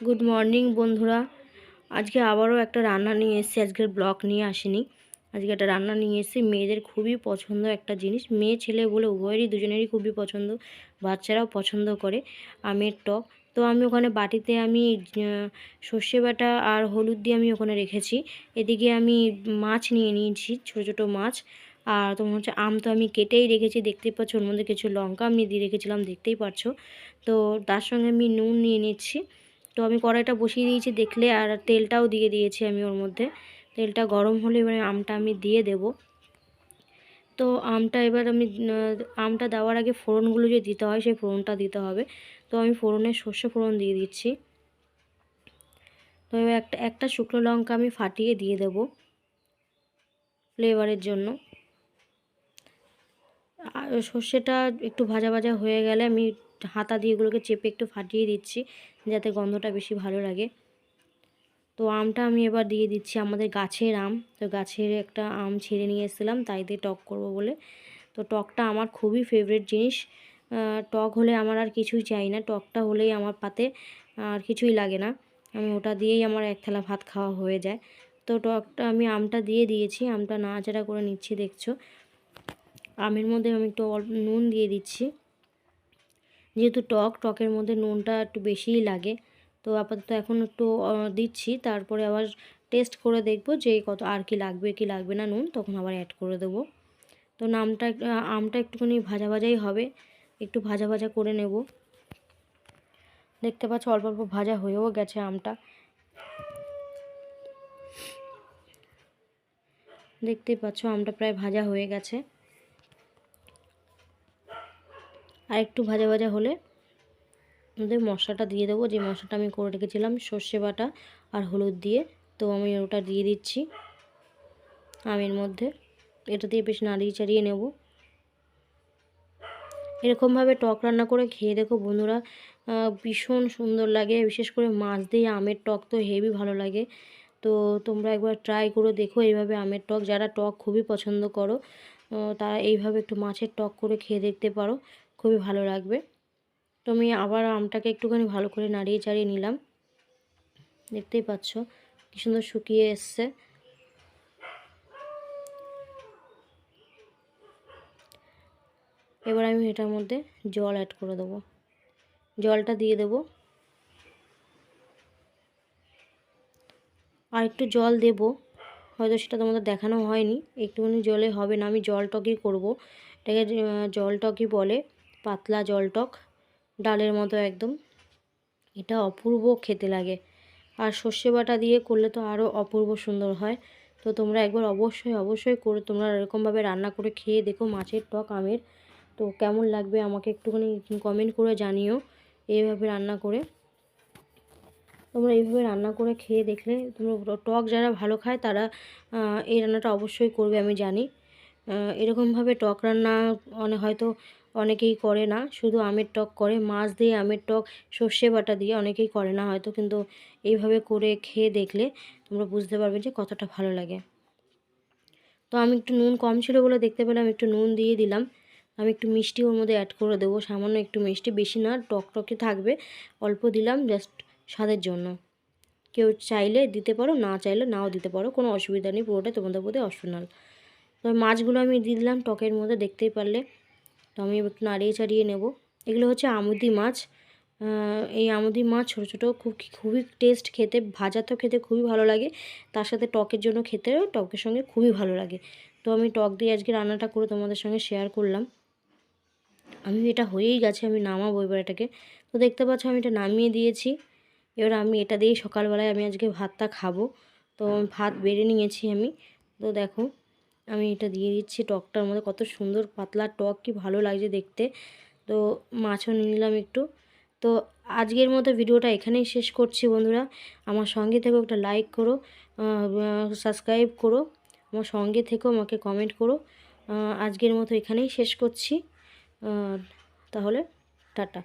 Good morning বন্ধুরা। আজকে আবারও একটা রান্না নিয়ে এসেছি। আজকের ব্লগ নিয়ে আসিনি। আজকে একটা রান্না নিয়ে এসেছি। মেয়েদের খুবই পছন্দ একটা জিনিস। মেয়ে, ছেলে বলে উভয়েরই, দুজনেরই খুবই পছন্দ। বাচ্চারাও পছন্দ করে আমের টক। তো আমি ওখানে বাটিতে আমি সর্ষে বাটা আর হলুদ দিয়ে আমি ওখানে রেখেছি। এদিকে আমি মাছ নিয়ে নিয়েছি, ছোটো ছোটো মাছ। আর তোমার হচ্ছে আম তো আমি কেটেই রেখেছি। দেখতেই পাচ্ছ, ওর মধ্যে কিছু লঙ্কা আমি দিয়ে রেখেছিলাম, দেখতেই পাচ্ছ তো তার সঙ্গে আমি নুন নিয়ে নিচ্ছি। তো আমি কড়াইটা বসিয়ে দিয়েছি দেখলে আর তেলটাও দিয়ে দিয়েছি আমি ওর মধ্যে। তেলটা গরম হলে এবারে আমটা আমি দিয়ে দেব। তো আমটা এবার আমি আমটা দেওয়ার আগে ফোড়নগুলো যে দিতে হয় সেই ফোড়নটা দিতে হবে। তো আমি ফোড়নের সর্ষে ফোড়ন দিয়ে দিচ্ছি। তো এবার একটা একটা শুকনো লঙ্কা আমি ফাটিয়ে দিয়ে দেব ফ্লেভারের জন্য। সর্ষেটা একটু ভাজা ভাজা হয়ে গেলে আমি হাতা দিয়ে এগুলোকে চেপে একটু ফাটিয়ে দিচ্ছি, যাতে গন্ধটা বেশি ভালো লাগে। তো আমটা আমি এবার দিয়ে দিচ্ছি আমাদের গাছের আম। তো গাছের একটা আম ছেড়ে নিয়ে এসেছিলাম, তাই দিয়ে টক করব বলে। তো টকটা আমার খুবই ফেভারিট জিনিস। টক হলে আমার আর কিছুই চাই না, টকটা হলেই আমার পাতে আর কিছুই লাগে না। আমি ওটা দিয়েই আমার এক থালা ভাত খাওয়া হয়ে যায়। তো টকটা আমি আমটা দিয়ে দিয়েছি, আমটা নাড়াচাড়া করে নিচ্ছি, দেখছ। আমের মধ্যে আমি একটু নুন দিয়ে দিচ্ছি। যেহেতু টক, টকের মধ্যে নুনটা একটু বেশিই লাগে। তো আপাতত এখন একটু দিচ্ছি। তারপরে আবার টেস্ট করে দেখব যে কত, আর কি লাগবে কি লাগবে না নুন। তখন আবার অ্যাড করে দেবো। তো নামটা আমটা একটুখানি ভাজা ভাজাই হবে। একটু ভাজা ভাজা করে নেব। দেখতে পাচ্ছ, অল্প অল্প ভাজা হয়েও গেছে আমটা। দেখতেই পাচ্ছ, আমটা প্রায় ভাজা হয়ে গেছে। আর একটু ভাজা ভাজা হলে আমাদের মশলাটা দিয়ে দেবো। যে মশলাটা আমি করে রেখেছিলাম, সর্ষে বাটা আর হলুদ দিয়ে। তো আমি ওটা দিয়ে দিচ্ছি। আমের মধ্যে এটা দিয়ে বেশ নাড়িয়ে চাড়িয়ে নেব। এরকমভাবে টক রান্না করে খেয়ে দেখো বন্ধুরা ভীষণ সুন্দর লাগে। বিশেষ করে মাছ দিয়ে আমের টক তো হেভি ভালো লাগে। তো তোমরা একবার ট্রাই করে দেখো এইভাবে আমের টক। যারা টক খুবই পছন্দ করো তারা এইভাবে একটু মাছের টক করে খেয়ে দেখতে পারো। খুবই ভালো লাগবে। তো আমি আবার আমটাকে একটুখানি ভালো করে নাড়িয়ে চাড়িয়ে নিলাম। দেখতেই পাচ্ছ কি সুন্দর শুকিয়ে এসছে। এবার আমি এটার মধ্যে জল অ্যাড করে দেবো। জলটা দিয়ে দেব। আর একটু জল দেব। হয়তো সেটা তোমাদের দেখানো হয়নি। একটুখানি জলে হবে না। আমি জল টকই করব। এটাকে জল টকই বলে। পাতলা জল টক, ডালের মতো একদম। এটা অপূর্ব খেতে লাগে। আর সর্ষে বাটা দিয়ে করলে তো আরও অপূর্ব সুন্দর হয়। তো তোমরা একবার অবশ্যই অবশ্যই করে, তোমরা এরকমভাবে রান্না করে খেয়ে দেখো মাছের টক আমের। তো কেমন লাগবে আমাকে একটুখানি কমেন্ট করে জানিও এইভাবে রান্না করে। তোমরা এইভাবে রান্না করে খেয়ে দেখলে তোমরা টক যারা ভালো খায় তারা এই রান্নাটা অবশ্যই করবে আমি জানি। এরকমভাবে টক রান্না মানে হয়তো অনেকেই করে না। শুধু আমের টক করে, মাছ দিয়ে আমের টক, সর্ষে বাটা দিয়ে অনেকেই করে না হয়তো, কিন্তু এইভাবে করে খেয়ে দেখলে তোমরা বুঝতে পারবে যে কতটা ভালো লাগে। তো আমি একটু নুন কম ছিল বলে দেখতে পেলাম, একটু নুন দিয়ে দিলাম। আমি একটু মিষ্টি ওর মধ্যে অ্যাড করে দেবো, সামান্য একটু মিষ্টি, বেশি না, টক টকে থাকবে। অল্প দিলাম জাস্ট স্বাদের জন্য। কেউ চাইলে দিতে পারো, না চাইলে নাও দিতে পারো, কোনো অসুবিধা নেই পুরোটা তোমাদের প্রতি অপশনাল তো মাছগুলো আমি দিয়ে দিলাম টকের মধ্যে, দেখতেই পারলে তো আমি একটু নাড়িয়ে চাড়িয়ে নেব। এগুলো হচ্ছে আমুদি মাছ। এই আমুদি মাছ ছোটো ছোটো খুব খুবই টেস্ট খেতে, ভাজা তো খেতে খুবই ভালো লাগে। তার সাথে টকের জন্য খেতে টকের সঙ্গে খুবই ভালো লাগে। তো আমি টক দিয়ে আজকে রান্নাটা করে তোমাদের সঙ্গে শেয়ার করলাম। আমি, এটা হয়েই গেছে, আমি নামাবো এবার এটাকে। তো দেখতে পাচ্ছ, আমি এটা নামিয়ে দিয়েছি। এবার আমি এটা দিয়েই সকালবেলায় আমি আজকে ভাতটা খাব। তো ভাত বেড়ে নিয়েছি আমি। তো দেখো আমি এটা দিয়ে দিচ্ছি টকটার মধ্যে। কত সুন্দর পাতলা টক, কি ভালো লাগছে দেখতে। তো মাছও নিয়ে নিলাম একটু। তো আজকের মতো ভিডিওটা এখানেই শেষ করছি বন্ধুরা। আমার সঙ্গে থেকেও একটা লাইক করো সাবস্ক্রাইব করো। আমার সঙ্গে থেকেও আমাকে কমেন্ট করো। আজকের মতো এখানেই শেষ করছি। তাহলে টাটা।